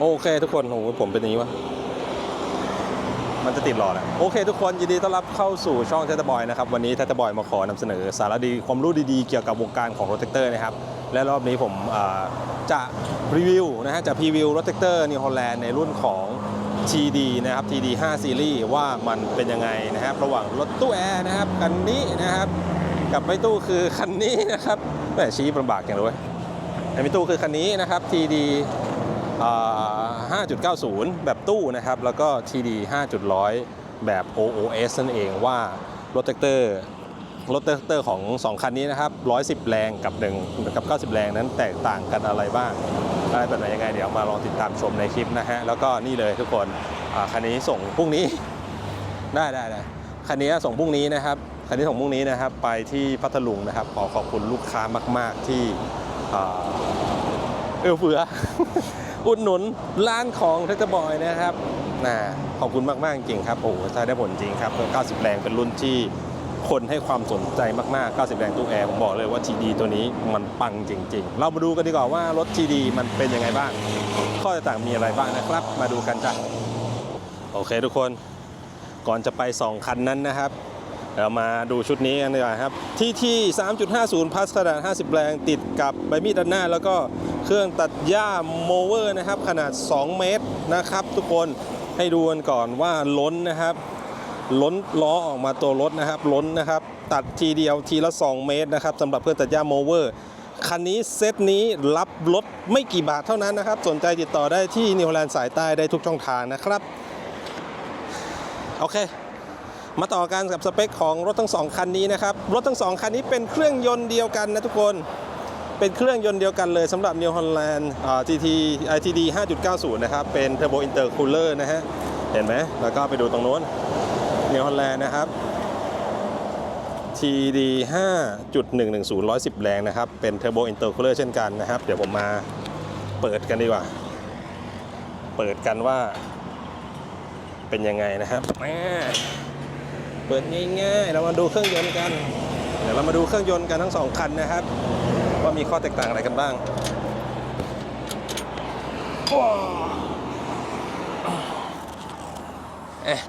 โอเคทุกคนโอ้โหผมเป็นอย่างนี้วะมันจะติดหลอดอะโอเค ทุกคนยินดีต้อนรับเข้าสู่ช่องเทตบอยนะครับ วันนี้เทตบอยมาขอนำเสนอสาระดีความรู้ดีๆ เกี่ยวกับวงการของรถแท็กเตอร์นะครับ และรอบนี้ผมจะรีวิวนะฮะจะพรีวิวรถแท็กเตอร์นิวฮอลแลนด์ในรุ่นของ TD นะครับ TD 5ซีรีส์ว่ามันเป็นยังไงนะครับ ระหว่างรถตู้แอร์นะครับคันนี้นะครับ กับไม่ตู้คือคันนี้นะครับแหมชี้ลำบากอย่างเลยไอ้ไม่ตู้คือคันนี้นะครับ TD 5.90 แบบตู้นะครับ แล้วก็ TD 5.100 แบบ OOS นั่นเองว่ารถแท็กเตอร์รถแท็กเตอร์ของ 2 คันนี้นะครับ 110 แรงกับ1กับ 90 แรงนั้นแตกต่างกันอะไรบ้างอะไรแบบไหนยังไง เดี๋ยวมาลองติดตามชมในคลิปนะฮะ แล้วก็นี่เลยทุกคนคันนี้ส่งพรุ่งนี้ ได้ได้ได้คันนี้ส่งพรุ่งนี้นะครับคันนี้ส่งพรุ่งนี้นะครับ ไปที่พัทลุงนะครับ ขอขอบคุณลูกค้ามาก ๆที่อ่าเอื้อเฟื้อ อุดหนุนร้านของเทคบอยนะครับนะขอบคุณมาก ๆ จริงครับ โอ้โหใช้ได้ผลจริงครับ90 แรงเป็นรุ่นที่คนให้ความสนใจมาก ๆ 90 แรงตู้แอร์ ผมบอกเลยว่า TD ตัวนี้มันปังจริง ๆ เรามาดูกันดีกว่าว่ารถ TD มันเป็นยังไงบ้าง ข้อแตกต่างมีอะไรบ้างนะครับ มาดูกันจ้ะ โอเคทุกคน ก่อนจะไป 2 คันนั้นนะครับเรามาดูชุดนี้กันดีกว่าครับ ที่ที่3.50พัสขนาด 50 แรงติดกับใบมีดด้านหน้า แล้วก็ เครื่องตัดหญ้าโมเวอร์นะครับ ขนาด 2 เมตรนะครับ ทุกคนให้ดูกันก่อนว่าล้นนะครับ ล้นล้อออกมาตัวรถนะครับ ล้นนะครับ ตัดทีเดียวทีละ 2 เมตรนะครับสำหรับเครื่องตัดหญ้าโมเวอร์คันนี้เซตนี้รับรถไม่กี่บาทเท่านั้นนะครับ สนใจติดต่อได้ที่นิวแลนด์สายใต้ได้ทุกช่องทางนะครับ โอเค มาต่อกันกับสเปคของรถทั้งสองคันนี้นะครับ รถทั้งสองคันนี้เป็นเครื่องยนต์เดียวกันนะทุกคน เป็นเครื่องยนต์เดียวกันเลยสำหรับ New Holland GT ITD 5.90 นะครับ เป็น Turbo Intercooler นะฮะ เห็นไหม แล้วก็ไปดูตรงโน้น New Holland นะครับ TD 5.110 110 แรงนะครับ เป็น Turbo Intercooler เช่นกันนะครับ เดี๋ยวผมมาเปิดกันดีกว่า เปิดกันว่าเป็นยังไงนะครับแหมเปิดง่ายๆ เรามาดูเครื่องยนต์กัน เดี๋ยวเรามาดูเครื่องยนต์กันทั้งสองคันนะครับ ว่ามีข้อแตกต่างอะไรกันบ้างเอ๊ะ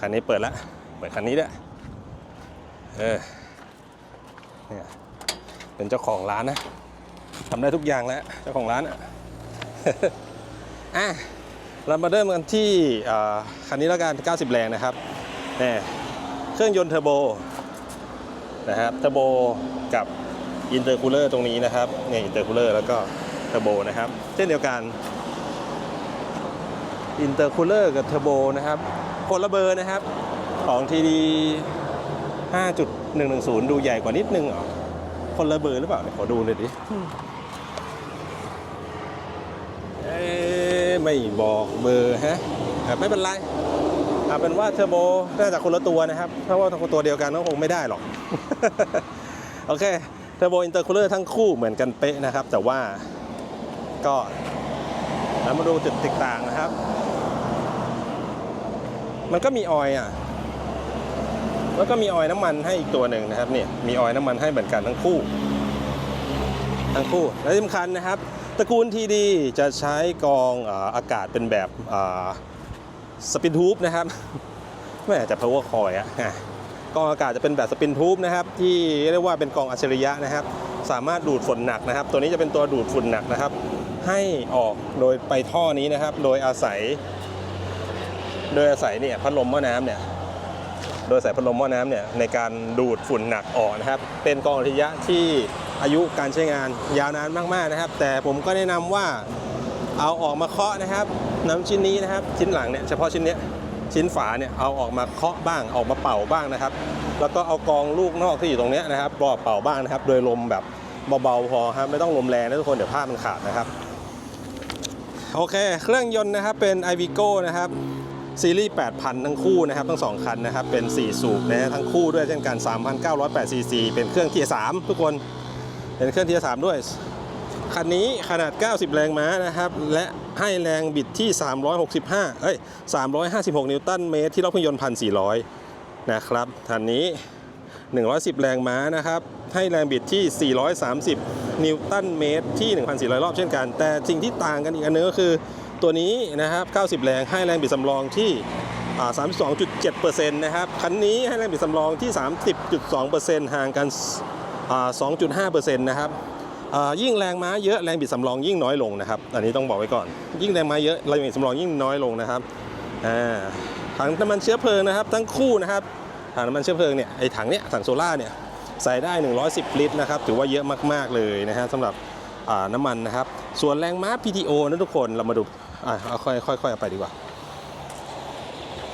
คันนี้เปิดแล้วเปิดคันนี้ด้วยเออเนี่ยเป็นเจ้าของร้านนะทำได้ทุกอย่างแล้วเจ้าของร้านอะอะเรามาเริ่มกันที่คันนี้แล้วกัน 90 แรงนะครับนี่เครื่องยนต์เทอร์โบนะครับเทอร์โบกับ อินเตอร์คูลเลอร์ตรงนี้นะครับนี่อินเตอร์คูลเลอร์แล้วก็เทอร์โบนะครับ เช่นเดียวกันอินเตอร์คูลเลอร์กับเทอร์โบนะครับคนละเบอร์นะครับ ของ TD 5.110 ดูใหญ่กว่านิดนึงเหรอคนละเบอร์หรือเปล่าเดี๋ยขอดูเลยดิเอ๊ะไม่บอกเบอร์ฮะแต่ไม่เป็นไรเอาเป็นว่าเทอร์โบน่าจะคนละตัวนะครับถ้าว่าตัวเดียวกันก็คงไม่ได้หรอก โอเค เทอร์โบอินเตอร์คูลเลอร์ทั้งคู่เหมือนกันเป๊ะนะครับ แต่ว่าก็แล้วมาดูจุดแตกต่างนะครับ มันก็มีออยอะ แล้วก็มีออยน้ำมันให้อีกตัวหนึ่งนะครับเนี่ยมีออยน้ำมันให้เหมือนกันทั้งคู่ ทั้งคู่ และสำคัญนะครับ ตระกูลทีดีจะใช้กองอาอากาศเป็นแบบสปินทูบนะครับไม่อาจจะ power coil อะอะ กองอากาศจะเป็นแบบสปินทูบนะครับที่เรียกว่าเป็นกองอัจฉริยะนะครับ สามารถดูดฝุ่นหนักนะครับ ตัวนี้จะเป็นตัวดูดฝุ่นหนักนะครับ ให้ออกโดยไปท่อนี้นะครับ โดยอาศัย โดยอาศัยเนี่ยพัดลมหม้อน้ำเนี่ยโดยสายพัดลมหม้อน้ำเนี่ยในการดูดฝุ่นหนักออกนะครับ เป็นกองอัจฉริยะที่อายุการใช้งานยาวนานมากๆนะครับ แต่ผมก็แนะนำว่าเอาออกมาเคาะนะครับน้ำชิ้นนี้นะครับ ชิ้นหลังเนี่ยเฉพาะชิ้นเนี้ย ชิ้นฝาเนี่ยเอาออกมาเคาะบ้างออกมาเป่าบ้างนะครับ แล้วก็เอากองลูกนอกที่อยู่ตรงนี้นะครับปอเป่าบ้างนะครับ โดยลมแบบเบาๆพอครับไม่ต้องลมแรงนะทุกคนเดี๋ยวผ้ามันขาดนะครับโอเค เครื่องยนต์นะครับเป็น i v i g o นะครับซีรีส์ 8,000 ทั้งคู่นะครับทั้ง 2 คันนะครับ เป็น 4 สูบนะฮะทั้งคู่ด้วยเช่นกัน 3,908ซีซีเป็นเครื่องเทียร์3ทุกคนเป็นเครื่องเทียร์3ด้วย คันนี้ขนาด 90 แรงม้านะครับ และ ให้แรงบิดที่ 365 เอ้ย 356 นิวตันเมตรที่รอบเครื่องยนต์1,400นะครับคันนี้ 110 แรงม้านะครับ ให้แรงบิดที่ 430 นิวตันเมตรที่ 1,400 รอบเช่นกัน แต่สิ่งที่ต่างกันอีกอันนึงก็คือตัวนี้นะครับ 90 แรงให้แรงบิดสำรองที่อ่า32.7%นะครับ คันนี้ให้แรงบิดสำรองที่ 30.2%ห่างกันอ่า2.5%นะครับ ยิ่งแรงม้าเยอะแรงบิดสำรองยิ่งน้อยลงนะครับ อันนี้ต้องบอกไว้ก่อน ยิ่งแรงม้าเยอะแรงบิดสำรองยิ่งน้อยลงนะครับถังน้ำมันเชื้อเพลิงนะครับ ทั้งคู่นะครับถังน้ำมันเชื้อเพลิงเนี่ยไอถังเนี้ยถังโซล่าเนี่ยใส่ได้ 110 ลิตรนะครับถือว่าเยอะมากๆเลยนะฮะสำหรับน้ำมันนะครับ ส่วนแรงม้า PTO นะทุกคนเรามาดูอะเอาค่อยค่อยค่อยไปดีกว่า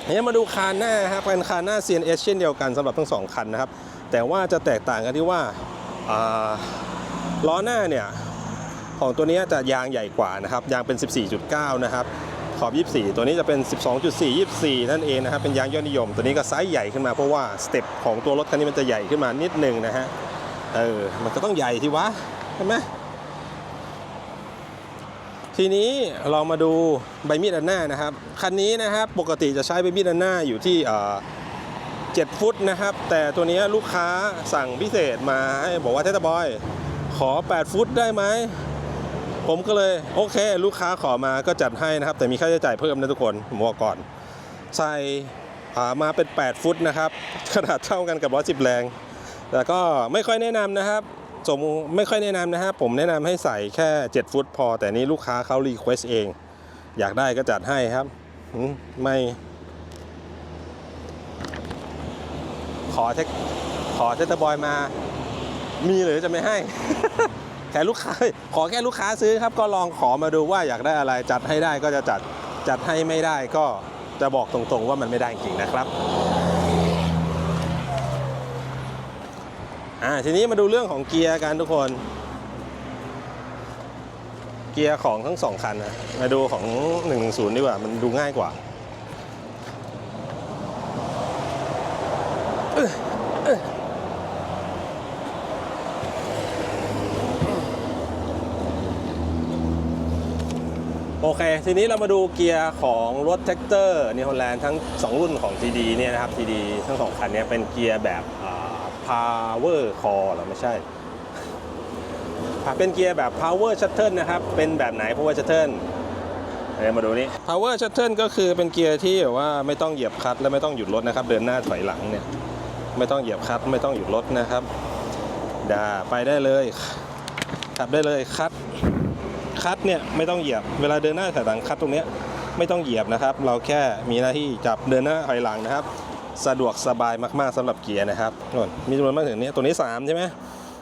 เนี่ยมาดูคานหน้าครับเป็นคานหน้า CNS เช่นเดียวกันสำหรับทั้งสองคันนะครับ แต่ว่าจะแตกต่างกันที่ว่า ล้อหน้าเนี่ยของตัวนี้จะยางใหญ่กว่านะครับยางเป็น 14.9 นะครับขอบ 24 ตัวนี้จะเป็น 12.4 24 นั่นเองนะครับเป็นยางยอดนิยม ตัวนี้ก็ไซส์ใหญ่ขึ้นมาเพราะว่าสเต็ปของตัวรถคันนี้มันจะใหญ่ขึ้นมานิดนึงนะฮะเออมันก็ต้องใหญ่ที่วะใช่ไหมทีนี้เรามาดูใบมีดอันหน้านะครับคันนี้นะครับปกติจะใช้ใบมีดอันหน้าอยู่ที่เอ่อ7ฟุตนะครับ แต่ตัวนี้ลูกค้าสั่งพิเศษมาให้บอกว่าเทสบอย ขอ 8 ฟุตได้ไหม ผมก็เลยโอเค ลูกค้าขอมาก็จัดให้นะครับ แต่มีค่าใช้จ่ายเพิ่มนะทุกคนผมบอกก่อน ใส่ามาเป็น 8 ฟุตนะครับ ขนาดเท่ากันกับ110แรง แต่ก็ไม่ค่อยแนะนำนะครับสมไม่ค่อยแนะนำนะครับผมแนะนำให้ใส่แค่ 7 ฟุตพอ แต่นี้ลูกค้าเขารีเควสเอง อยากได้ก็จัดให้ครับไม่ขอเทคขอเทสบอยมา มีหรือจะไม่ให้ แค่ลูกค้า ขอแค่ลูกค้าซื้อครับ ก็ลองขอมาดูว่าอยากได้อะไร จัดให้ได้ก็จะจัด จัดให้ไม่ได้ก็จะบอกตรงๆว่ามันไม่ได้จริงๆนะครับอ่าทีนี้มาดูเรื่องของเกียร์กันทุกคน เกียร์ของทั้งสองคันนะมาดูของ 110 ดีกว่า มันดูง่ายกว่าเอ้ยเอ้ยโอเค ทีนี้เรามาดูเกียร์ของรถแท็กเตอร์นิวแลนด์ทั้ง 2 รุ่นของ TD เนี่ยนะครับ TD ทั้งสองคันเนี้เป็นเกียร์แบบอ่า power core หรอไม่ใช่ เป็นเกียร์แบบ power shuttle นะครับ เป็นแบบไหน power shuttle เดี๋ยวมาดูนี่ power shuttle ก็คือเป็นเกียร์ที่แบบว่าไม่ต้องเหยียบคลัตช์และไม่ต้องหยุดรถนะครับ เดินหน้าถอยหลังเนี่ยไม่ต้องเหยียบคลัตช์ไม่ต้องหยุดรถนะครับด่าไปได้เลยขับได้เลยคัด คัดเนี่ยไม่ต้องเหยียบ เวลาเดินหน้าถอยหลังคัดตรงเนี้ยไม่ต้องเหยียบนะครับ เราแค่มีหน้าที่จับเดินหน้าถอยหลังนะครับ สะดวกสบายมากๆสำหรับเกียร์นะครับนู่มีจำนวนมากถึงนี้ตัวนี้ 3 ใช่ไหม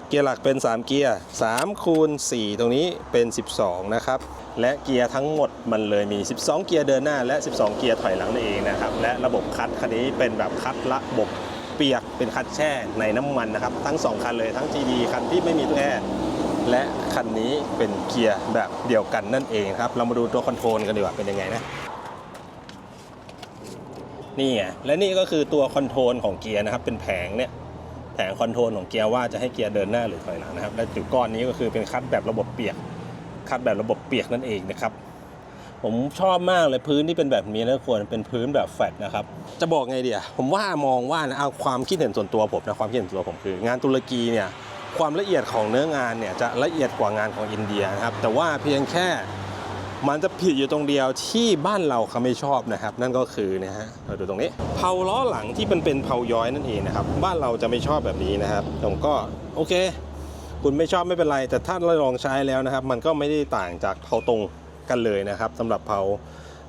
เกียร์หลักเป็น 3 เกียร์3คูณ4ตรงนี้เป็น 12 นะครับ และเกียร์ทั้งหมดมันเลยมี 12 เกียร์เดินหน้าและ 12 เกียร์ถอยหลังนั่นเองนะครับ และระบบคัดคันนี้เป็นแบบคัดระบบเปียกเป็นคัดแช่ในน้ำมันนะครับ ทั้ง 2 คันเลยทั้ง GD คันที่ไม่มีตัวแอร์ และคันนี้เป็นเกียร์แบบเดียวกันนั่นเองครับ เรามาดูตัวคอนโทรลกันดีกว่าเป็นยังไงนะนี่ไงและนี่ก็คือตัวคอนโทรลของเกียร์นะครับ เป็นแผงเนี่ยแผงคอนโทรลของเกียร์ว่าจะให้เกียร์เดินหน้าหรือถอยหลังนะครับ และจุดก้อนนี้ก็คือเป็นคัดแบบระบบเปียก คัดแบบระบบเปียกนั่นเองนะครับ ผมชอบมากเลยพื้นที่เป็นแบบนี้นะควรเป็นพื้นแบบแฟลตนะครับ จะบอกไงเดียผมว่ามองว่านะเอาความคิดเห็นส่วนตัวผมนะความคิดเห็นส่วนตัวผมคือ งานตุรกีเนี่ย ความละเอียดของเนื้องานเนี่ยจะละเอียดกว่างานของอินเดียนะครับ แต่ว่าเพียงแค่มันจะผิดอยู่ตรงเดียวที่บ้านเราเขาไม่ชอบนะครับ นั่นก็คือนะฮะเราดูตรงนี้เผาล้อหลังที่มันเป็นเผาย้อยนั่นเองนะครับ บ้านเราจะไม่ชอบแบบนี้นะครับผมก็โอเค คุณไม่ชอบไม่เป็นไร แต่ถ้าเราลองใช้แล้วนะครับ มันก็ไม่ได้ต่างจากเผาตรงกันเลยนะครับสำหรับเผา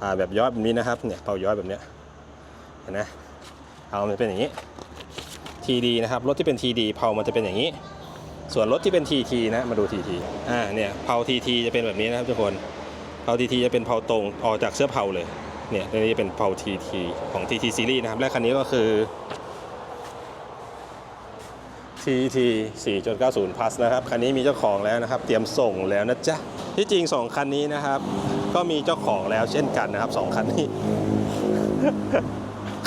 อ่าแบบย้อยแบบนี้นะครับเนี่ยเผาย้อยแบบเนี้ยเห็นไหมเผามันเป็นอย่างนี้ TD นะครับรถที่เป็น TD เผามันจะเป็นอย่างนี้ ส่วนรถที่เป็น TT นะมาดู TT อ่าเนี่ยเผา TT จะเป็นแบบนี้นะครับทุกคนเผาทีทีจะเป็นเผาตรงออกจากเสื้อเผาเลยเนี่ยตัวนี้จะเป็นเผาทีทีของ TT Series นะครับและคันนี้ก็คือ TT 4.90 plus นะครับคันนี้มีเจ้าของแล้วนะครับ เตรียมส่งแล้วนะจ๊ะที่จริง 2 คันนี้นะครับ ก็มีเจ้าของแล้วเช่นกันนะครับ 2 คันนี้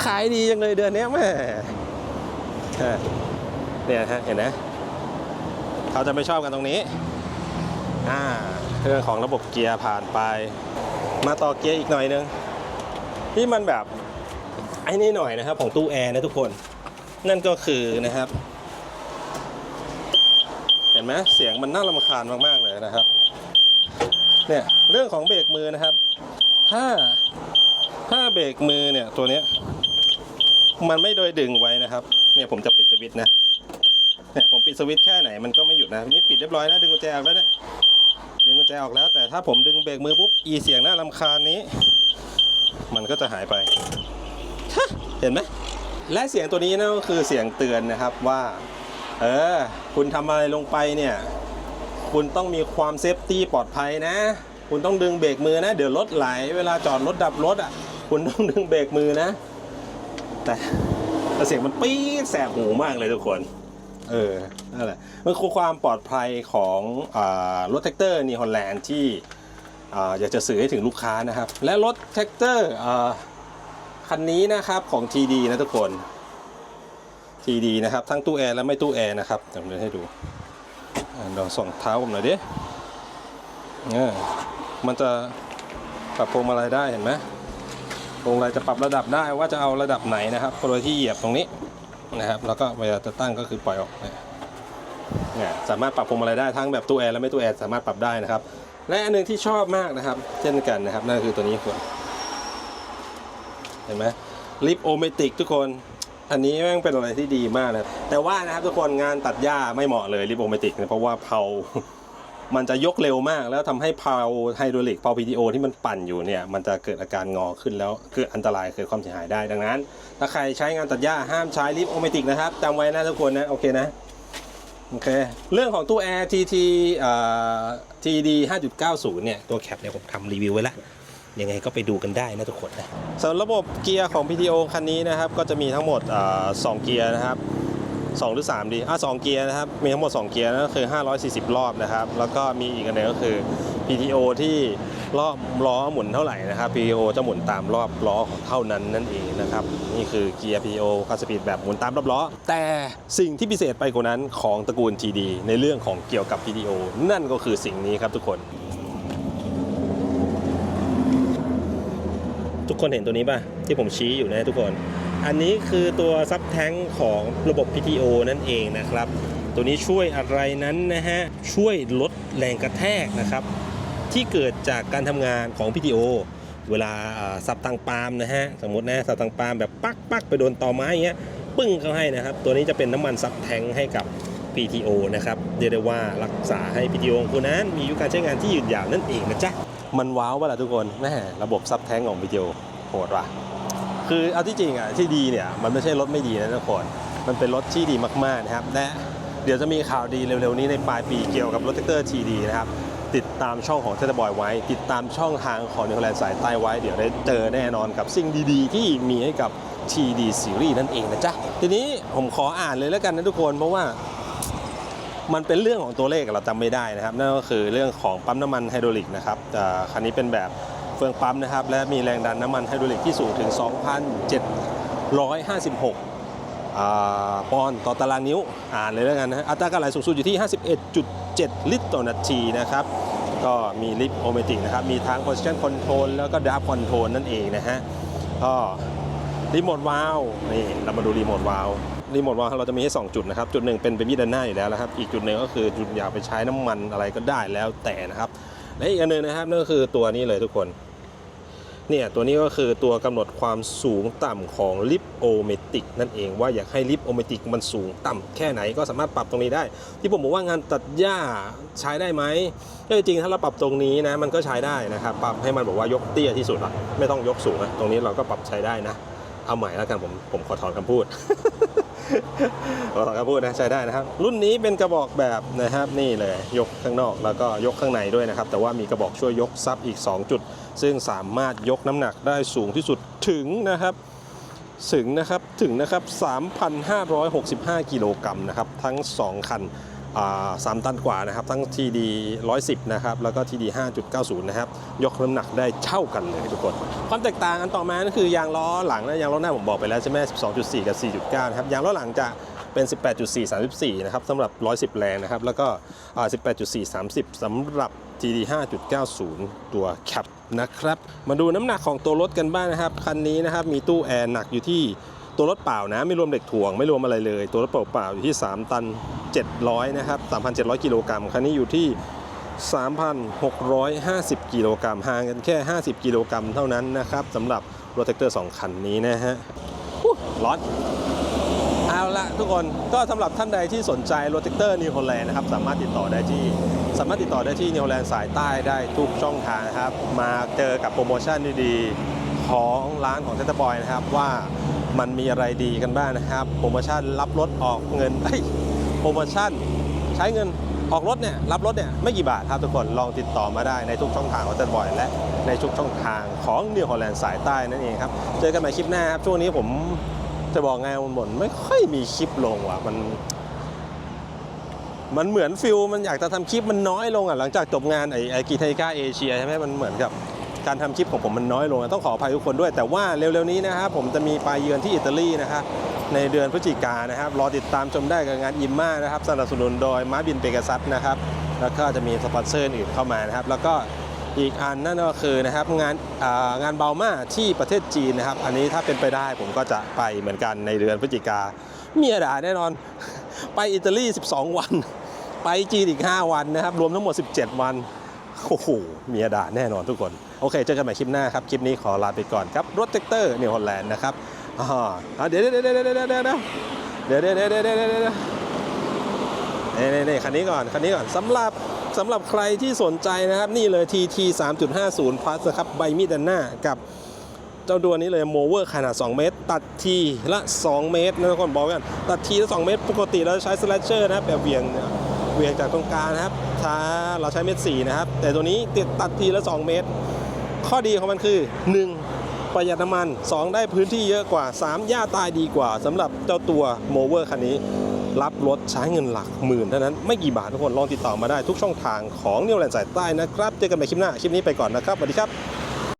ขายดีจังเลยเดือนนี้แม่เนี่ยฮะเห็นไหม เขาจะไม่ชอบกันตรงนี้อ่าเรื่องของระบบเกียร์ผ่านไป มาต่อเกียร์อีกหน่อยนึงที่มันแบบไอ้นี่หน่อยนะครับ ของตู้แอร์นะทุกคน นั่นก็คือนะครับ เห็นไหมเสียงมันน่ารำคาญมาก ๆ เลยนะครับเนี่ยเรื่องของเบรกมือนะครับ ถ้าถ้าเบรกมือเนี่ยตัวเนี้ยมันไม่โดยดึงไว้นะครับ เนี่ยผมจะปิดสวิตช์นะ เนี่ยผมปิดสวิตช์แค่ไหนมันก็ไม่หยุดนะนี่ปิดเรียบร้อยแล้วดึงกุญแจออกแล้วเนี่ยดึงกุญแจออกแล้ว แต่ถ้าผมดึงเบรกมือปุ๊บอีเสียงน่ารำคาญนี้ มันก็จะหายไปเห็นไหมและเสียงตัวนี้นะก็คือเสียงเตือนนะครับว่า เออ คุณทำอะไรลงไปเนี่ย คุณต้องมีความเซฟตี้ปลอดภัยนะ คุณต้องดึงเบรกมือนะ เดี๋ยวรถไหล เวลาจอดรถดับรถอะ คุณต้องดึงเบรกมือนะ แต่เสียงมันปี๊ดแสบหูมากเลยทุกคน เออนั่นแหละมันคือความปลอดภัยของอรถแท็กเตอร์นีฮอลแลนด์ที่ออยากจะสื่อให้ถึงลูกค้านะครับ และรถแท็กเตอร์คันนี้นะครับของ TD นะทุกคน TD นะครับ ทั้งตู้แอร์และไม่ตู้แอร์นะครับเดี๋ยวผมจะให้ดูอ่าลองส่องเท้าผมหน่อยดิเออมันจะปรับพวงมาลัยได้เห็นไหมพวงมาลัยจะปรับระดับได้ว่าจะเอาระดับไหนนะครับโดยที่เหยียบตรงนี้ นะครับแล้วก็เวลาจะตั้งก็คือปล่อยออกเนี่ยเนี่ยสามารถปรับพวงมาลัยได้ทั้งแบบตัวแอร์และไม่ตัวแอร์สามารถปรับได้นะครับ และอันหนึ่งที่ชอบมากนะครับ เช่นกันนะครับนั่นคือตัวนี้คุณเห็นไหมลิปโอเมติกทุกคนอันนี้แม่งเป็นอะไรที่ดีมากนะแต่ว่านะครับทุกคนงานตัดหญ้าไม่เหมาะเลยลิปโอเมติกเนี่ยเพราะว่าเผา มันจะยกเร็วมากแล้วทำให้พาวไฮดรอลิกพาวพีทีโอที่มันปั่นอยู่เนี่ยมันจะเกิดอาการงอขึ้นแล้วเกิดอันตรายเกิดความเสียหายได้ดังนั้น ถ้าใครใช้งานตัดหญ้าห้ามใช้ลิปโอเมติกนะครับจำไว้นะทุกคนนะ โอเคนะโอเคเรื่องของตู้แอร์ TT อ่า TD 5.90 เนี่ย ตัวแคปเนี่ยผมทำรีวิวไว้แล้วยังไงก็ไปดูกันได้นะทุกคนนะสำหรับระบบเกียร์ของ PTO คันนี้นะครับ ก็จะมีทั้งหมดอสองเกียร์นะครับ 2 หรือ 3 ดีอะสองเกียร์นะครับ มีทั้งหมด 2 เกียร์นั่นก็คือ 540 รอบนะครับ แล้วก็มีอีกอันนึงก็คือ PTO ที่รอบล้อหมุนเท่าไหร่นะครับ PTO จะหมุนตามรอบล้อของเท่านั้นนั่นเองนะครับ นี่คือเกียร์ PTO คาสปีดแบบหมุนตามรอบล้อ แต่สิ่งที่พิเศษไปกว่านั้นของตระกูล TD ในเรื่องของเกี่ยวกับ PTO นั่นก็คือสิ่งนี้ครับทุกคน ทุกคนเห็นตัวนี้ป่ะที่ผมชี้อยู่นะทุกคน อันนี้คือตัวซับแท้งของระบบ PTO นั่นเองนะครับ ตัวนี้ช่วยอะไรนั้นนะฮะ ช่วยลดแรงกระแทกนะครับ ที่เกิดจากการทำงานของ PTO เวลาสับตังปาล์มนะฮะ สมมตินะสับตังปาล์มแบบปักปักไปโดนตอไม้อย่างเงี้ยปึ้งเขาให้นะครับ ตัวนี้จะเป็นน้ำมันซับแท้งให้กับ PTO นะครับเรียกได้ว่ารักษาให้ PTO ของคุณนั้น มีอายุการใช้งานที่ยืนยาวนั่นเองนะจ๊ะ มันว้าวเวลาทุกคนแม่ระบบซับแท้งของ PTO โหดว่ะ คือเอาที่จริงอะที่ดีเนี่ยมันไม่ใช่รถไม่ดีนะทุกคนมันเป็นรถที่ดีมากๆนะครับ และเดี๋ยวจะมีข่าวดีเร็วๆนี้ในปลายปีเกี่ยวกับรถแท็กเตอร์ทีดีนะครับติดตามช่องของเทสบอยไว้ ติดตามช่องทางของนิวแลนด์สายใต้ไว้ เดี๋ยวได้เจอแน่นอนกับสิ่งดีๆ ที่มีให้กับ TD Series นั่นเองนะจ๊ะ ทีนี้ผมขออ่านเลยแล้วกันนะทุกคน เพราะว่า มันเป็นเรื่องของตัวเลขเราจำไม่ได้นะครับ นั่นก็คือเรื่องของปั๊มน้ำมันไฮดรอลิกนะครับคันนี้เป็นแบบ เฟืองปั๊มนะครับ และมีแรงดันน้ำมันไฮดรอลิกที่สูงถึง 2,756อ่าปอนด์ต่อตารางนิ้ว อ่านเลยแล้วกันนะอัตราการไหลสูงสุดอยู่ที่ 51.7 ลิตรต่อนาทีนะครับ ก็มีลิฟต์โอเมติกนะครับ มีทั้ง position control แล้วก็ draft control นั่นเองนะฮะก็รีโมทวาล์วนี่เรามาดูรีโมทวาล์วรีโมทวาล์วเราจะมีให้ 2 จุดนะครับ จุดหนึ่งเป็นเบบี้ด้านหน้าอยู่แล้วนะครับ อีกจุดหนึ่งก็คือจุดอยากไปใช้น้ำมันอะไรก็ได้แล้วแต่นะครับและอีกอันหนึงนะครับนั่นก็คือตัวนี้เลยทุกคน เนี่ยตัวนี้ก็คือตัวกำหนดความสูงต่ำของลิฟโอเมติกนั่นเองว่าอยากให้ลิฟโอเมติกมันสูงต่ำแค่ไหนก็สามารถปรับตรงนี้ได้ ที่ผมบอกว่างานตัดหญ้าใช้ได้ไหมก็จริงถ้าเราปรับตรงนี้นะมันก็ใช้ได้นะครับปรับให้มันบอกว่ายกเตี้ยที่สุดอะไม่ต้องยกสูงนะตรงนี้เราก็ปรับใช้ได้นะ เอาใหม่แล้วกันผมผมขอถอนคำพูด คำพูดนะใช้ได้นะครับ รุ่นนี้เป็นกระบอกแบบนะครับนี่เลยยกข้างนอกแล้วก็ยกข้างในด้วยนะครับ แต่ว่ามีกระบอกช่วยยกซับอีก 2 จุด ซึ่งสามารถยกน้ำหนักได้สูงที่สุดถึงนะครับถึงนะครับถึงนะครับ 3,565 กิโลกรัมนะครับ ทั้ง 2 คัน สามตันกว่านะครับ ทั้ง TD 110 นะครับ แล้วก็ TD 5.90 นะครับ ยกน้ำหนักได้เท่ากันเลยทุกคน ความแตกต่างอันต่อมานั่นคือยางล้อหลังและยางล้อหน้าผมบอกไปแล้วใช่ไหม12.4 กับ 4.9 นะครับ ยางล้อหลังจะเป็น 18.4 34 นะครับสำหรับ 110 แรงนะครับ แล้วก็อ่า18.4 30 สำหรับ TD 5.90 ตัวแคปนะครับ มาดูน้ำหนักของตัวรถกันบ้างนะครับ คันนี้นะครับ มีตู้แอร์หนักอยู่ที่ ตัวรถเปล่านะ ไม่รวมเหล็กถ่วงไม่รวมอะไรเลย ตัวรถเปล่าๆอยู่ที่ 3 ตัน 700 นะครับ 3,700 กิโลกรัมคันนี้อยู่ที่ 3,650 กิโลกรัมห่างกันแค่ 50 กิโลกรัมเท่านั้นนะครับสำหรับรถแท็กเตอร์ 2 คันนี้นะฮะร้อนเอาละทุกคนก็สำหรับท่านใดที่สนใจรถแท็กเตอร์นิวโฮแลนด์นะครับสามารถติดต่อได้ที่สามารถติดต่อได้ที่นิวโฮแลนด์สายใต้ได้ทุกช่องทางครับ มาเจอกับโปรโมชั่นดีๆ ของร้านของเทตบอยนะครับว่า มันมีอะไรดีกันบ้างนะครับ โปรโมชั่นรับรถออกเงินเอ้ยโปรโมชั่นใช้เงินออกรถเนี่ยรับรถเนี่ยไม่กี่บาทครับทุกคนลองติดต่อมาได้ในทุกช่องทางของเทตบอยและในทุกช่องทางของนิวโฮแลนด์สายใต้นั่นเองครับ เจอกันใหม่คลิปหน้าครับ ช่วงนี้ผมจะบอกไงมันบนไม่ค่อยมีคลิปลงว่ะมัน มันเหมือนฟิลมันอยากจะทำคลิปมันน้อยลงอะหลังจากจบงานไอ้ไอ้กีไทก้าเอเชียใช่ไหมมันเหมือนกับ การทำคลิปของผมมันน้อยลง ต้องขออภัยทุกคนด้วย แต่ว่าเร็วๆนี้นะครับผมจะมีไปเยือนที่อิตาลีนะครับในเดือนพฤศจิกายนนะครับรอติดตามชมได้กับงานอิมมานะครับสนับสนุนโดยม้าบินเปกัซัสนะครับแล้วก็จะมีสปอนเซอร์อื่นเข้ามานะครับ แล้วก็อีกอันนั่นก็คือนะครับงานงานเบามาที่ประเทศจีนนะครับ อันนี้ถ้าเป็นไปได้ผมก็จะไปเหมือนกันในเดือนพฤศจิกาเมียด่าแน่นอน ไปอิตาลี 12 วัน ไปจีนอีก 5 วันนะครับ รวมทั้งหมด 17 วัน โอ้โหเมียด่าแน่นอนทุกคน โอเค เจอกันใหม่คลิปหน้าครับ คลิปนี้ขอลาไปก่อนครับ รถแท็กเตอร์นิวฮอลแลนด์นะครับอ่าเดี๋ยวเดี๋ยวเดี๋ยวเดี๋ยวเดี๋ยวเดี๋ยวเดี๋ยวเดี๋ยวเดี๋ยวเดี๋ยวเดี๋ยวเดี๋ยวเดี๋ยวนี่นี่นี่คันนี้ก่อน คันนี้ก่อนสำหรับสำหรับใครที่สนใจนะครับ นี่เลย TT 3.50 plus นะครับ ใบมีดด้านหน้ากับเจ้าตัวนี้เลยโมเวอร์ขนาด 2 เมตร ตัดทีละ 2 เมตรนะทุกคนบอกกัน ตัดทีละ 2 เมตร ปกติเราใช้สแลชเชอร์นะแบบเวียง เวียงจากตรงกลางนะครับ ถ้าเราใช้เมตรสี่นะครับ แต่ตัวนี้ติดตัดทีละ 2 เมตร ข้อดีของมันคือ 1. ประหยัดน้ำมัน 2 ได้พื้นที่เยอะกว่า 3 หญ้าตายดีกว่าสำหรับเจ้าตัวโมเวอร์คันนี้ รับรถใช้เงินหลักหมื่นเท่านั้นไม่กี่บาททุกคนลองติดต่อมาได้ทุกช่องทางของนิวแลนด์สายใต้นะครับ เจอกันใหม่คลิปหน้า คลิปนี้ไปก่อนนะครับสวัสดีครับ